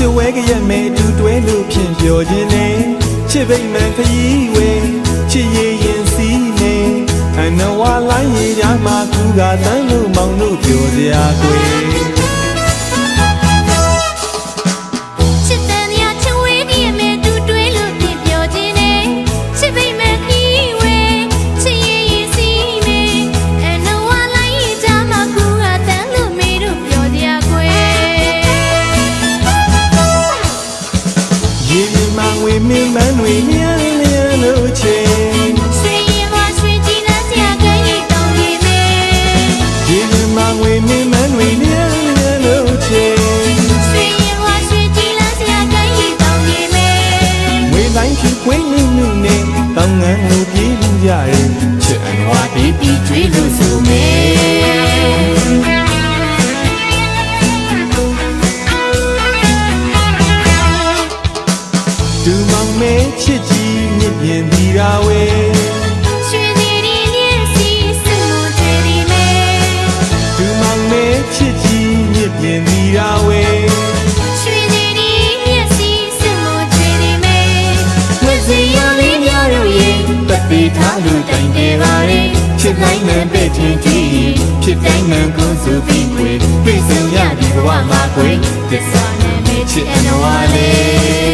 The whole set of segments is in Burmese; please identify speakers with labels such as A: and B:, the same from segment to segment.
A: ချစ်ဝဲကြ
B: ရဲ့မဲတူတွဲလို့ဖြင့်
A: ပြောခြင်းနဲ့ချစ်ဗိမ္မာန်ခရီး
C: ဝဲချစ်ရရင်စီးနေအနဝါလိုင်းရည်များမှာသူကတန်းလို့မောင်တို့ပြောစရာကွယ်
B: ပြေးမှုရရဲ့ချစ်အန်ဝါတီတီကျွေးလို့
C: ဆိုမေဒူမောင်မဲချ
B: စ်ကြီးမြ
C: င့်မြင်ဒီ
B: ရာ
C: ဝဲ
B: စ်နိုင်မှန်ပဲ့တင်ကြည့်ဖြစ်တိုင်းမှန်ကိုစုပြီးခွေတွေ့ဆုံရဒီဘဝမှာခွေသစ္စာနဲ့မေချစ်အနဝလေး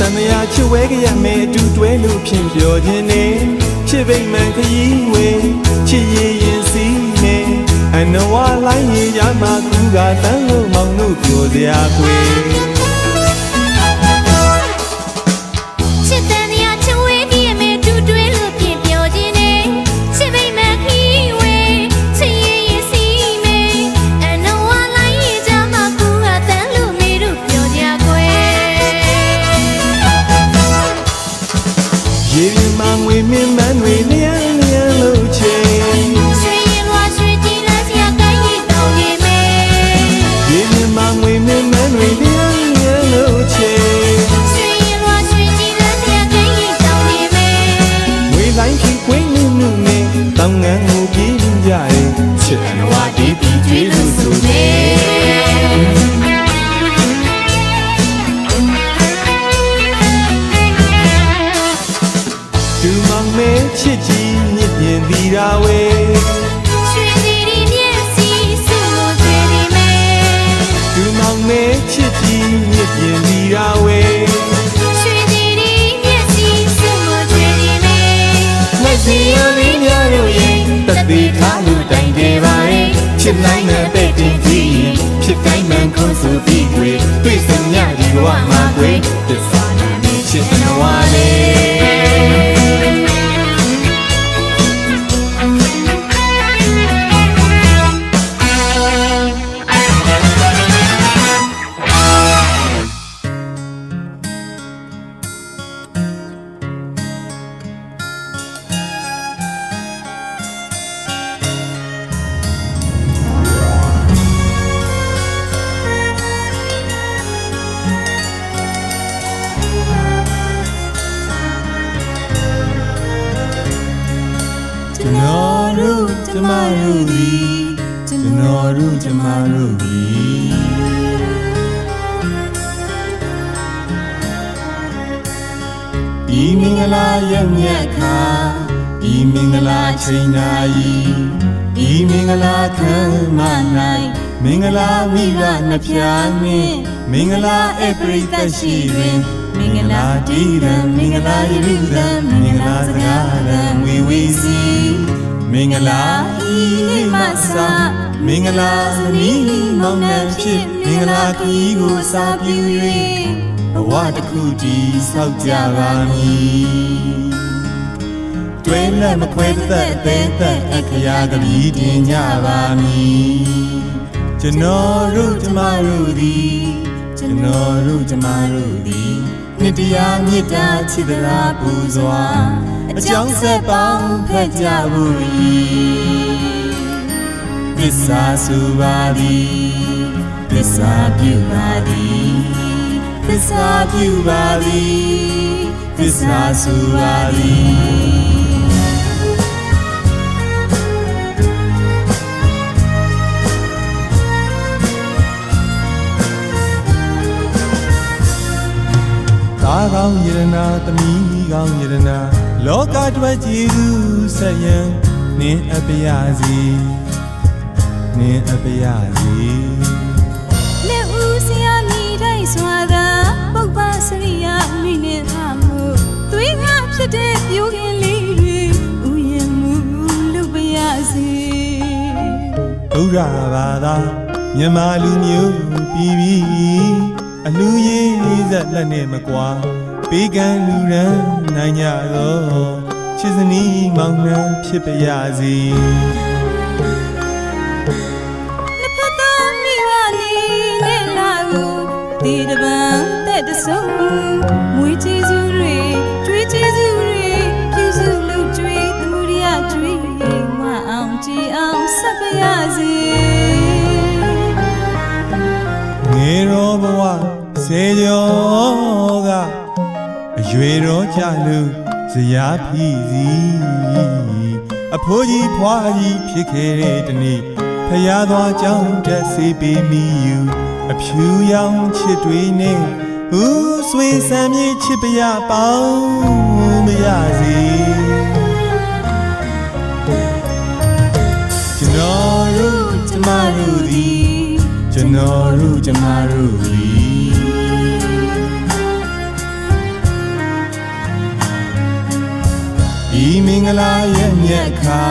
B: တန်ရာချစ်ဝဲကြရမယ်အတူတွဲလို့ဖြင့်ပြောခြင်းနဲ့ချစ်ပိတ်မှန်ခရီးဝေချစ်ရည်ရင်စီးနေအနဝလိုင်းရရမှာကူကတန်းလို့မောင်တို့ပြောစရာခွေ
C: ချ တို့ရဲ့တ
B: သေးထားလို့တိုင်တယ်ပါရဲ့ချစ်နိုင်တဲ့ပဲ့တင်ကြည့်ရင်ဖြစ်တိုင်းမှန်ခွန်းဆိုပြီးွေတွေ့စမြဒီဘဝမှာွေသစ္စာနာမည်ချစ်အနဝလေး တို့ကျမတို့ဒီကျွန်တော်တို့ကျမတို့ဒီဒီမင်္ဂလာရက်မြတ်ခါဒီမင်္ဂလာချိန်နာရီဒီမင်္ဂလာခံမနိုင်မင်္ဂလာမိဘနှစ်ဖြာနှင့်မင်္ဂလာအပရိသတ်ရှိတွင်မင်္ဂလာတီးရန်မင်္ဂလာယရုဒံမင်္ဂလာစကားရန်ဝေဝေစီ မင်္ဂလာဤနေ့မှစမင်္ဂလာသမီးမောင်နှံဖြစ်မင်္ဂလာခီးကိုစာပြု၍ဘဝတစ်ခုတည်ဆောက်ကြပါမည်တွဲလက်မခွဲသက်သေးသက်အခရာကပီးတင်ကြပါမည်ကျွန်တော်တို့ကျမတို့သည်ကျွန်တော်တို့ကျမတို့သည် နှစ်တရားမေတ္တာချစ်သလားပူစွာအကြောင်းဆက်ပေါင်းဖက်ကြဖို့၏သစ္စာဆိုပါသည်သစ္စာပြုပါသည်သစ္စာပြုပါသည်သစ္စာဆိုပါသည် သားကောင်းယရနာသမီးကောင်းယရနာလောကအတွက်ကြည်သူဆက်ရန်နင်းအပရစီနင်းအပရစီ
C: လက်ဦးစရာမိတိုင်းစွာသာပုပ္ပစရိယမိနေပါမှုသွေးငါဖြစ်တဲ့ပြိုးခင်လေးတွေဥယျာဉ်မှုလုပ်ပါရစေ
B: ဘုရားဘာသာမြန်မာလူမျိုးပြည်ပြီး အလူရေးဇက်လက်နဲ့မကွာပေးကမ်းလူရန်နိုင်ကြတော့ချစ်စနီးမောင်နှံဖြစ်ပါရစေ
C: နှစ်ဖက်သားမိဘနေနဲ့လာကိုဒီတပံတဲ့တဆုံမွေးချေစု စေကျော်ကအရွ
B: ယ်တော်ကြလို့ဇရာဖြစ်စီအဖိုးကြီးဖွားကြီးဖြစ်ခဲ့တဲ့တနေ့ဖျားသွားကြောင်းတက်စေပေးမိယူအဖြူရောင်ချစ်တွေနဲ့ဦးဆွေဆံမြေချစ်ပရပေါင်းမရစေကျွန်တော်တို့ကျမတို့သည်ကျွန်တော်တို့ကျမတို့သ ဤမင်္ဂလာရဲ့မြတ်ခါ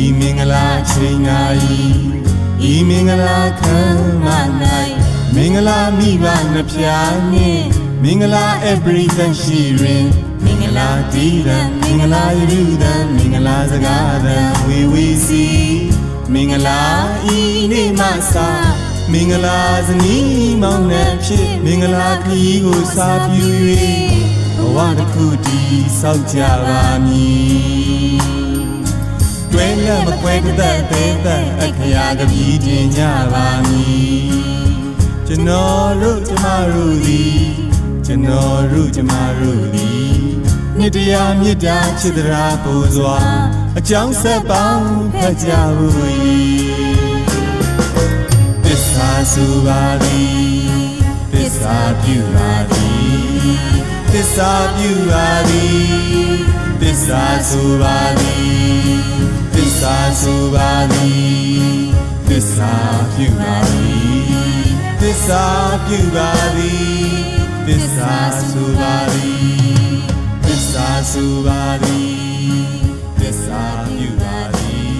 B: ဤမင်္ဂလာချိန်နာဤဤမင်္ဂလာခံမ၌မင်္ဂလာမိဘနှဖျားနှင့်မင်္ဂလာ everything ရှိရင်မင်္ဂလာတည်ရန်မင်္ဂလာယုဒံမင်္ဂလာစကားသံဝေဝေစီမင်္ဂလာဤနေ့မှစမင်္ဂလာဇနီးမောင်နှံဖြစ်မင်္ဂလာခရီးကိုစာပြု၍ဘ ဝတစ်ခုတည်ဆောက်ကြပါမည်တွဲလက်မကွဲတသက်သေးသက်အခရာကပြီးတင်ကြပါမည်ကျွန်တော်တို့ကျမတို့သည်ကျွန်တော်တို့ကျမတို့သည်နှစ်တရားမြတ်တာချစ်တရားပူစွာအကြောင်းဆက်ပေါင်းဖက်ကြဘူးသစ္စာစုပါသည်သစ္စာပြုပါသည် သစ္စာပြုပါသည်သစ္စာစုပါသည်သစ္စာစုပါသည်သစ္စာပြုပါသည်သစ္စာပြုပါသည်သစ္စာစုပါသည်သစ္စာစုပါသည်သစ္စာပြုပါသည်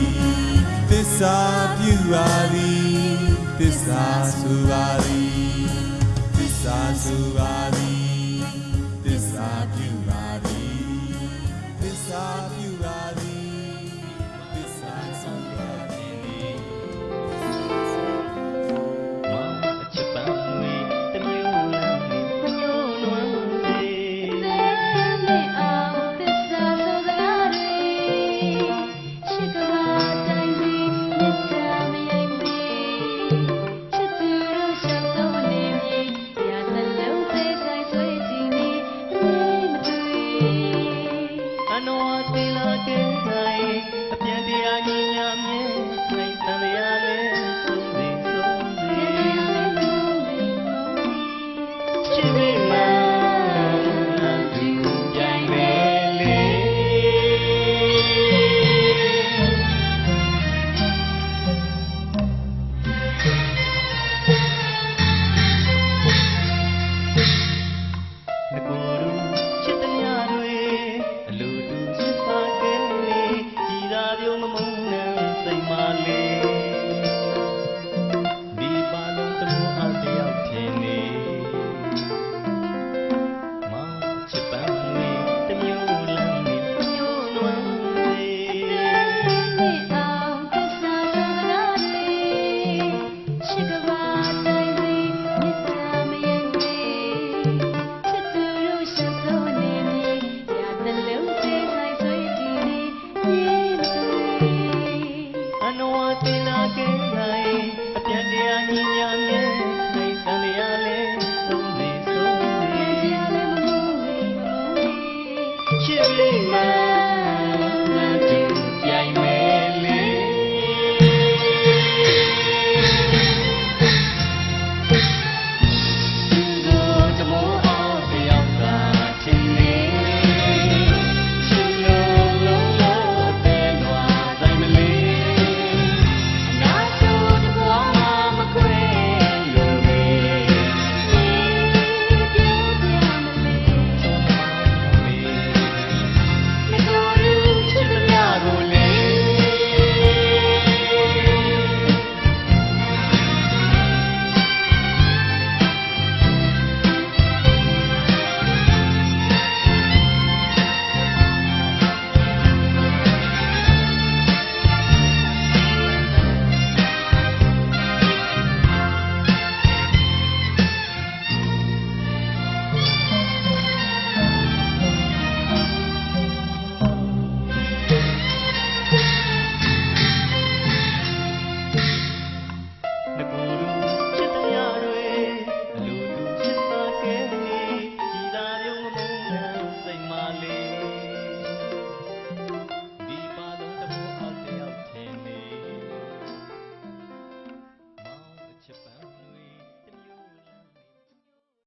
B: သစ္စာပြုပါသည်သစ္စာစုပါသည်သစ္စာစုပါ သ